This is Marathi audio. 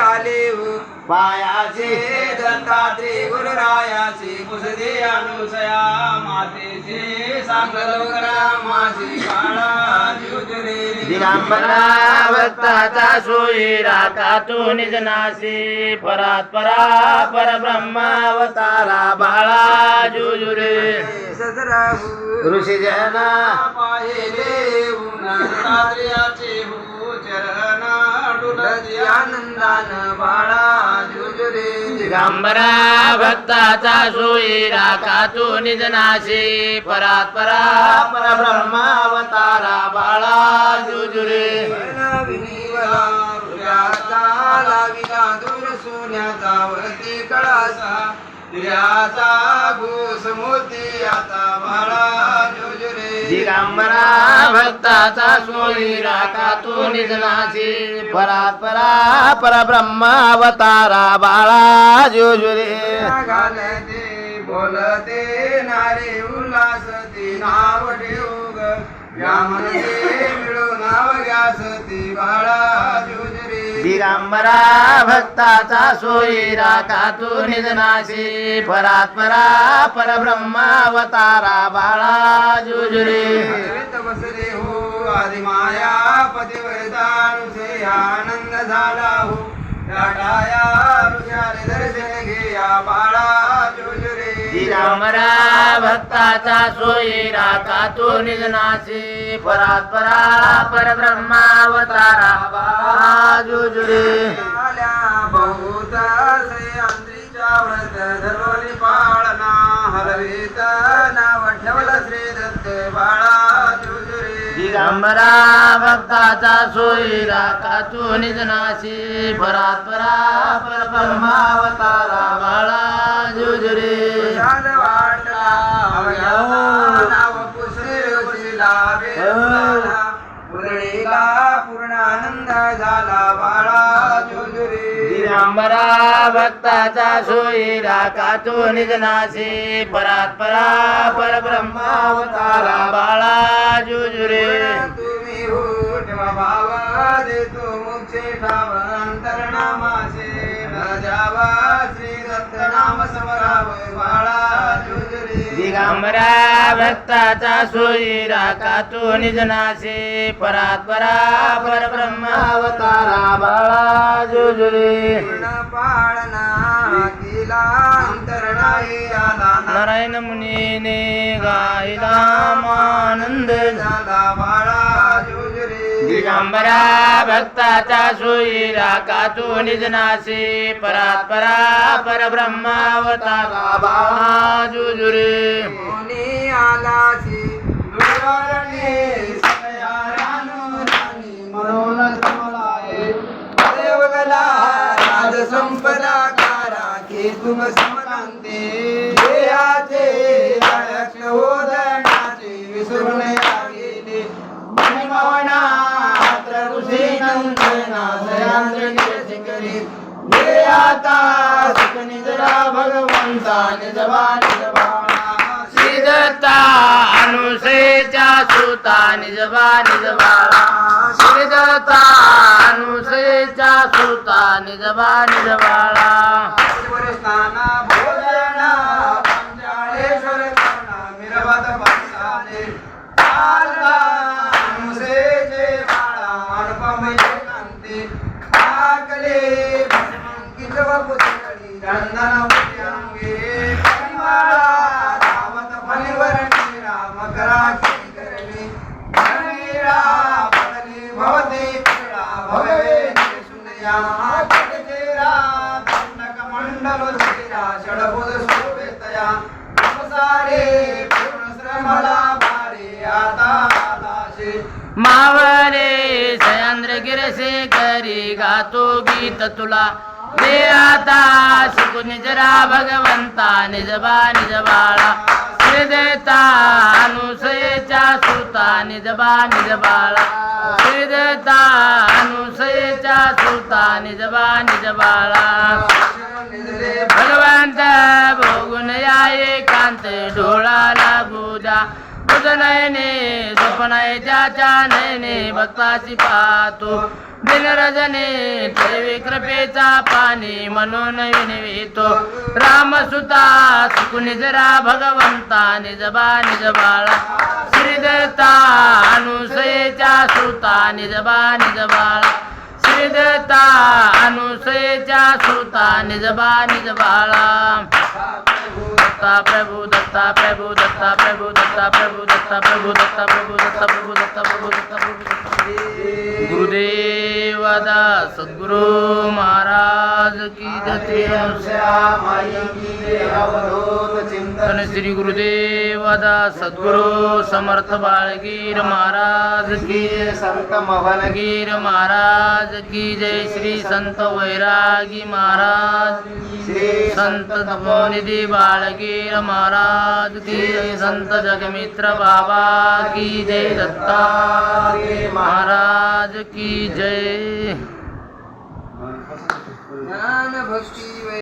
आले हो. पायाचे दत्तात्रय गुरुरायाचे कुसदे अनुसया मातेचे सांगल मासी काळा जुजुरे दिगंबरा भक्ताचा सोयी राखा तू निजनासी परात परा परब्रह्मावतारा बाळा जुजुरे सदराहू. ऋषी जना पाहिले हो चरण डुलजी आनंदान बाळा जुजुरे दिगंबरा भक्ताचा सोयी राखा तू निजनासी परात परा परब्रह्मावतारा बाळा जुजुरे. विनिवला हृदयाचा लाविला दूर सोन्याचा वरती कळासा. हिऱ्याचा घोष मोती आता बाळा दिगंबरा भक्ताचा सोयी राखा तू निजनासी परा परा परब्रह्मावतारा बाळा जुजुरे. घालते बोलते नारे उल्हासते नाव ठेवग. यामध्ये मिळो नाव घ्यासती बाळा दिगंबरा भक्ताचा सोयी राखा तू निजनासी परात परा परब्रह्मावतारा बाळा जुजुरे. बसले हो आदि माया पतिवर्तानुसे आनंद झाला हो लाटाया ऋषाले दर्शन घेया बाळा जोजरे. दिगंबरा भक्ताचा सोयी राखा तू निजनासी परात परा परब्रह्मावतारा बाळा जुजुरे आल्या बहुत अंत्रीच्या व्रत धरवली पाळना हलवीत नाव ठेवलं श्री दत्त बाळा जोजरे दिगंबरा भक्ताचा सोयी राखा तू निजनासी परात परा परब्रह्मावतारा बाळा जुजुरे वाटला जोजुरे भक्ताचा सोयी काचो तू निजनासी परात परा परब्रह्मावतारा बाळा जुजुरे. तुम्ही हो ठेवा भावा देतो मुक्षे ठाव अंतरनामासे न श्री दत्त नाम समराव बाळा दिगंबरा भक्ताचा सोयी राखा तू निजनासी परात परा परब्रह्मावतारा बाळा जुजुरे. पाळना केला अंतरणाई आला नारायण मुनीने गायला आनंद झाला बाळा दिगंबरा भक्ताचा सोयी का तू निजनासी परात परा परब्रह्मावतारा बाळा जुजुरे आलासी दुर्वारणे सगळ्या रानोराणी मनोन समलाये देवगला राज संपदा कारा के तुम समकांते भगवंता निजवा निजबाणा श्री अनुसेच्या सुता निजबा निजबाळा श्री अनुसेच्या सुता निजबा निजबाळा स्नाना मावरे सयांद्र गिरसे करी गातो गीत तुला. दे आता शिकू निजरा भगवंता निजबा निजबाळा श्री देता अनुसयेच्या सुता निजबा निजबाळा श्री देता अनुसयेच्या सुता निजबा निजबाळा भगवंत भोगून या एकांत डोळा लागू द्या बुध नयने स्वप्नाय त्याच्या नयने भक्ताची पाहतो. दिन रजने ठेवी कृपेचा पाणी म्हणून विनवितो रामसुता सुकुनी जरा भगवंता निजबा निज बाळा श्रीदत्ता अनुसयेच्या श्रुता निजबा निज बाळा श्रीदत्ता अनुसयेच्या श्रुता निजबा निज बाळा दत्ता प्रभु दत्ता प्रभु दत्ता प्रभु दत्ता प्रभु दत्ता प्रभु दत्ता प्रभु दत्ता प्रभु दत्ता प्रभु दत्ता प्रभु दत्ता गुरुदेव दास सद्गुरु महाराज की जते धन श्री गुरुदेव दास सद्गुरु समर्थ बाळगीर महाराज की संत मवनगीर महाराज की जय श्री संत वैरागी महाराज श्री संत तपोनिधी बाळगीर महाराज की जय। संत जगमित्र बाबा की जय। दत्ता महाराज की जय। भक्ती.